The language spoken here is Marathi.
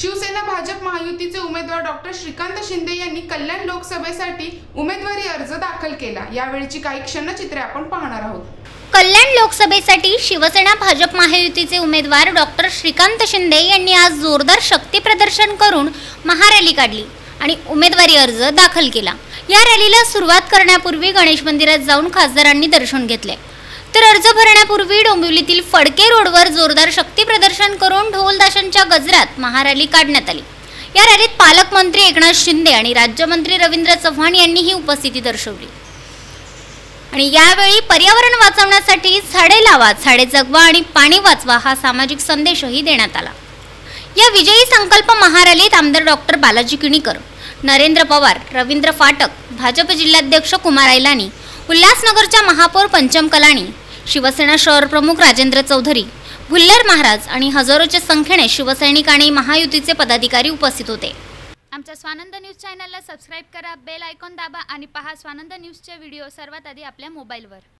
शिवसेना भाजप महायुतीचे उमेदवार डॉक्टर श्रीकांत शिंदे यांनी कल्याण लोकसभेसाठी उमेदवारी अर्ज दाखल केला. यावेळीची काही क्षणचित्रे आपण पाहणार आहोत. कल्याण लोकसभेसाठी शिवसेना भाजप महायुतीचे उमेदवार डॉक्टर श्रीकांत शिंदे यांनी आज जोरदार शक्ती प्रदर्शन करून महारॅली काढली आणि उमेदवारी अर्ज दाखल केला. या रॅलीला सुरुवात करण्यापूर्वी गणेश मंदिरात जाऊन खासदारांनी दर्शन घेतले. तर अर्ज भरण्यापूर्वी डोंबिवलीतील फडके रोडवर जोरदार शक्ती प्रदर्शन करून ढोलदाशांच्या गजरात महारॅली काढण्यात आली. या रॅलीत पालकमंत्री एकनाथ शिंदे आणि राज्यमंत्री रवींद्र चव्हाण यांनीही उपस्थिती दर्शवली. आणि यावेळी पर्यावरण वाचवण्यासाठी झाडे लावा झाडे जगवा आणि पाणी वाचवा हा सामाजिक संदेशही देण्यात आला. या विजयी संकल्प महारॅलीत आमदार डॉक्टर बालाजी किणीकर नरेंद्र पवार रवींद्र फाटक भाजप जिल्हाध्यक्ष कुमार ऐलानी उल्हासनगरच्या महापौर पंचम कलाणी शिवसेना शहर प्रमुख राजेंद्र चौधरी भुल्लर महाराज आणि हजारोच्या संख्येने शिवसैनिक आणि महायुतीचे पदाधिकारी उपस्थित होते. आमच्या स्वानंद न्यूज चॅनलला सबस्क्राईब करा बेल आयकॉन दाबा आणि पहा स्वानंद न्यूजचे व्हिडिओ सर्वात आधी आपल्या मोबाईलवर.